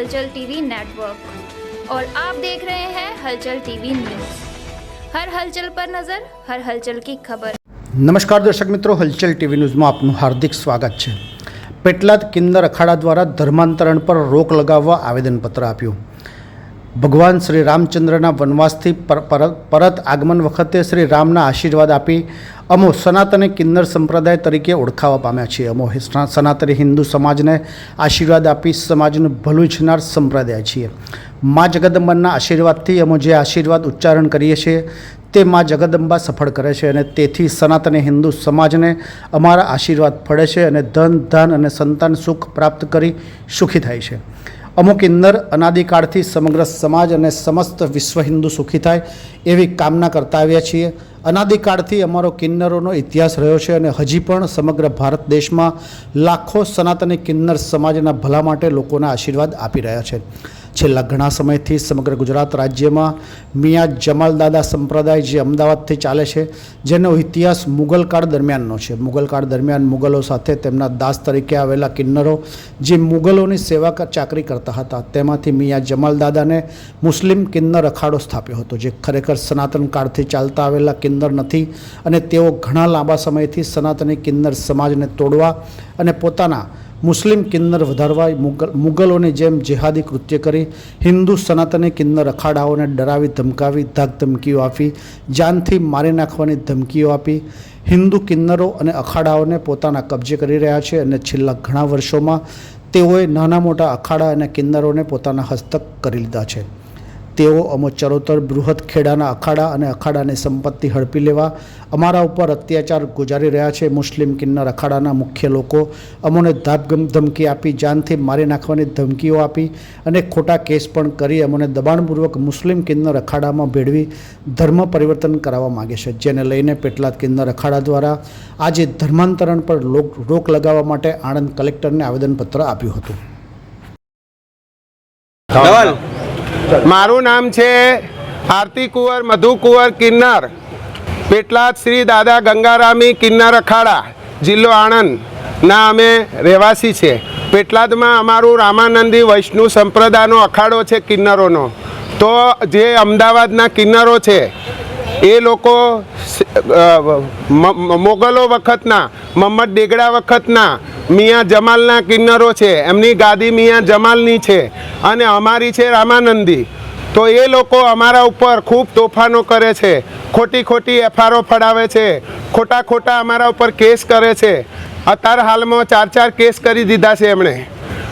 हलचल TV network और आप देख रहे हैं हलचल टीवी न्यूज हर हलचल पर नजर हर हलचल की खबर નમસ્કાર દર્શક મિત્રો હલચલ ટીવી ન્યૂઝમાં આપનું હાર્દિક સ્વાગત છે પેટલાદ કિન્નર અખાડા દ્વારા ધર્માંતરણ પર રોક લગાવવા આવેદનપત્ર આપ્યું ભગવાન શ્રી રામચંદ્રના વનવાસથી પર- પરત પરત આગમન વખતે શ્રી રામના આશીર્વાદ આપી અમો સનાતને કિન્નર સંપ્રદાય તરીકે ઓળખાવા પામ્યા છીએ. અમો સનાતને હિન્દુ સમાજને આશીર્વાદ આપી સમાજનું ભલું ઇચ્છનાર સંપ્રદાય છીએ. મા જગદંબાના આશીર્વાદથી અમે જે આશીર્વાદ ઉચ્ચારણ કરીએ છીએ તે મા જગદંબા સફળ કરે છે અને તેથી સનાતને હિન્દુ સમાજને અમારા આશીર્વાદ ફળે છે અને ધન ધન અને સંતાન સુખ પ્રાપ્ત કરી સુખી થાય છે. અમુક ઇન્દર અનાદિકાળથી સમગ્ર સમાજ અને સમસ્ત વિશ્વ હિન્દુ સુખી થાય એવી કામના કરતા આવ્યા છીએ. અનાદિકાળથી અમારો કિન્નરોનો ઇતિહાસ રહ્યો છે અને હજી પણ સમગ્ર ભારત દેશમાં લાખો સનાતની કિન્નર સમાજના ભલા માટે લોકોના આશીર્વાદ આપી રહ્યા છે. છેલ્લા ઘણા સમયથી સમગ્ર ગુજરાત રાજ્યમાં મિયા જમાલ દાદા સંપ્રદાય જે અમદાવાદથી ચાલે છે, જેનો ઇતિહાસ મુગલકાળ દરમિયાનનો છે. મુગલકાળ દરમિયાન મુગલો સાથે તેમના દાસ તરીકે આવેલા કિન્નરો જે મુગલોની સેવા ચાકરી કરતા હતા. તેમાંથી મિયા જમાલ દાદાને મુસ્લિમ કિન્નર અખાડો સ્થાપ્યો હતો, જે ખરેખર સનાતન કાળથી ચાલતા આવેલા કિન્નર નથી અને તેઓ ઘણા લાંબા સમયથી સનાતની કિન્નર સમાજને તોડવા અને પોતાના મુસ્લિમ કિન્નર વધારવા મુગલ, મુગલોની જેમ જેહાદી કૃત્ય કરી, હિન્દુ સનાતની કિન્નર અખાડાઓને ડરાવી, ધમકાવી ધાક ધમકીઓ આપી, જાનથી મારી નાખવાની ધમકીઓ આપી, હિન્દુ કિન્નરો અને અખાડાઓને પોતાના કબજે કરી રહ્યા છે અને છેલ્લા ઘણા વર્ષોમાં તેઓએ નાના મોટા અખાડા અને કિન્નરોને પોતાના હસ્તક કરી લીધા છે. તેઓ અમો ચરોતર બૃહદ ખેડાના અખાડા અને અખાડાની સંપત્તિ હડપી લેવા અમારા ઉપર અત્યાચાર ગુજારી રહ્યા છે. મુસ્લિમ કિન્નર અખાડાના મુખ્ય લોકો અમોને ધાપગમ ધમકી આપી, જાનથી મારી નાખવાની ધમકીઓ આપી અને ખોટા કેસ પણ કરી અમોને દબાણપૂર્વક મુસ્લિમ કિન્નર અખાડામાં ભેળવી ધર્મ પરિવર્તન કરાવવા માગે છે. જેને લઈને પેટલાદ કિન્નર અખાડા દ્વારા આજે ધર્માંતરણ પર રોક લગાવવા માટે આણંદ કલેક્ટરને આવેદનપત્ર આપ્યું હતું. ધવલ મારું નામ છે આરતી કુંવર, મધુ કુંવર કિન્નર. પેટલાદ શ્રી દાદા ગંગારામી કિન્નર અખાડા, જિલ્લો આણંદ. ના, અમે રહેવાસી છે. પેટલાદમાં અમારું રામાનંદી વૈષ્ણુ સંપ્રદાયનો અખાડો છે કિન્નરોનો. તો જે અમદાવાદના કિન્નરો છે એ લોકો મોગલો વખતના મમ્મદ ડેગડા વખતના, મિયા જમાલના કિન્નરો છે. એમની ગાદી મિયા જમાલની છે. અને અમારી છે રામાનંદી. તો એ લોકો અમારા ઉપર ખૂબ તોફાનો કરે છે. ખોટી ખોટી એફઆરઓ ફડાવે છે. ખોટા ખોટા અમારા ઉપર કેસ કરે છે. અત્યારે હાલમાં ચાર ચાર કેસ કરી દીધા છે એમણે.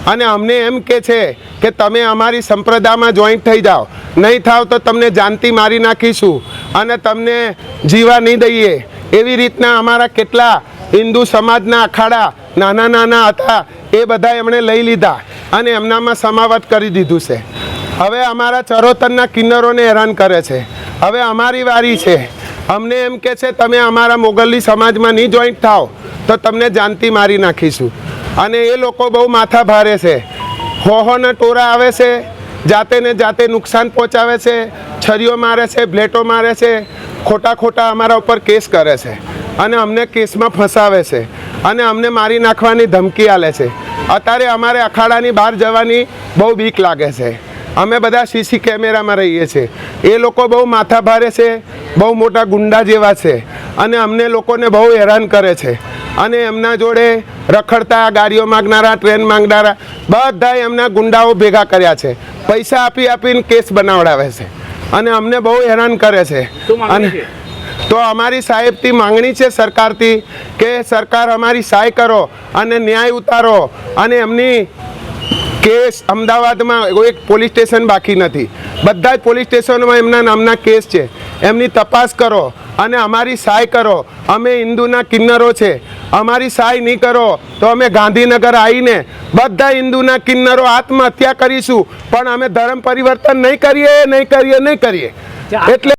અને અમને એમ કે છે કે તમે અમારી સંપ્રદાયમાં જોઈન્ટ થઈ જાઓ. નહીં થાવ તો તમને જાનથી મારી નાખીશું. અને તમને જીવા નહીં દઈએ. એવી રીતના અમારા કેટલા હિન્દુ સમાજના અખાડા નાના નાના હતા, એ બધા એમણે લઈ લીધા અને એમનામાં સમાવત કરી દીધું છે. હવે અમારા ચરોતરના કિન્નરોને હેરાન કરે છે. હવે અમારી વારી છે. અમને એમ કે છે, તમે અમારા મોગલી સમાજમાં નહીં જોઈન્ટ થાવ તો તમને જાનતી મારી નાખીશું. અને એ લોકો બહુ માથા ભારે છે. હોહોના ટોરા આવે છે. જાતે ને જાતે નુકસાન પહોંચાવે છે, છરીઓ મારે છે, બ્લેટો મારે છે, ખોટા ખોટા અમારા ઉપર કેસ કરે છે અને અમને કેસમાં ફસાવે છે અને અમને મારી નાખવાની ધમકી આલે છે. અત્યારે અમારે અખાડાની બહાર જવાની બહુ બીક લાગે છે. અમે બધા સીસી કેમેરામાં રહીએ છીએ. એ લોકો બહુ માથા ભારે છે, બહુ મોટા ગુંડા જેવા છે અને અમને લોકોને બહુ હેરાન કરે છે. અને એમના જોડે રખડતા ગાડીઓ માંગનારા ટ્રેન માંગનારા બધા એમના ગુંડાઓ ભેગા કર્યા છે. પૈસા આપી આપીને કેસ બનાવડાવે છે. અને અમને બહુ હેરાન કરે છે. અને તો અમારી સાહેબથી માંગણી છે સરકારથી કે સરકાર અમારી સહાય કરો અને ન્યાય ઉતારો અને એમની કેસ અમદાવાદમાં એક પોલીસ સ્ટેશન બાકી નથી. બધા જ પોલીસ સ્ટેશનોમાં એમના નામના કેસ છે. એમની તપાસ કરો અને અમારી સહાય કરો અમે હિન્દુના કિન્નરો છે અમારી સહાય નહીં કરો તો અમે ગાંધીનગર આવીને બધા હિન્દુના કિન્નરો આત્મહત્યા કરીશું પણ અમે ધર્મ પરિવર્તન નહીં કરીએ નહીં કરીએ નહીં કરીએ એટલે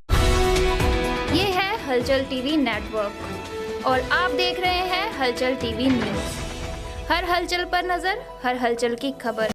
ये है हलचल टीवी नेटवर्क और आप देख रहे हैं हलचल टीवी न्यूज हर हलचल पर नजर हर हलचल की खबर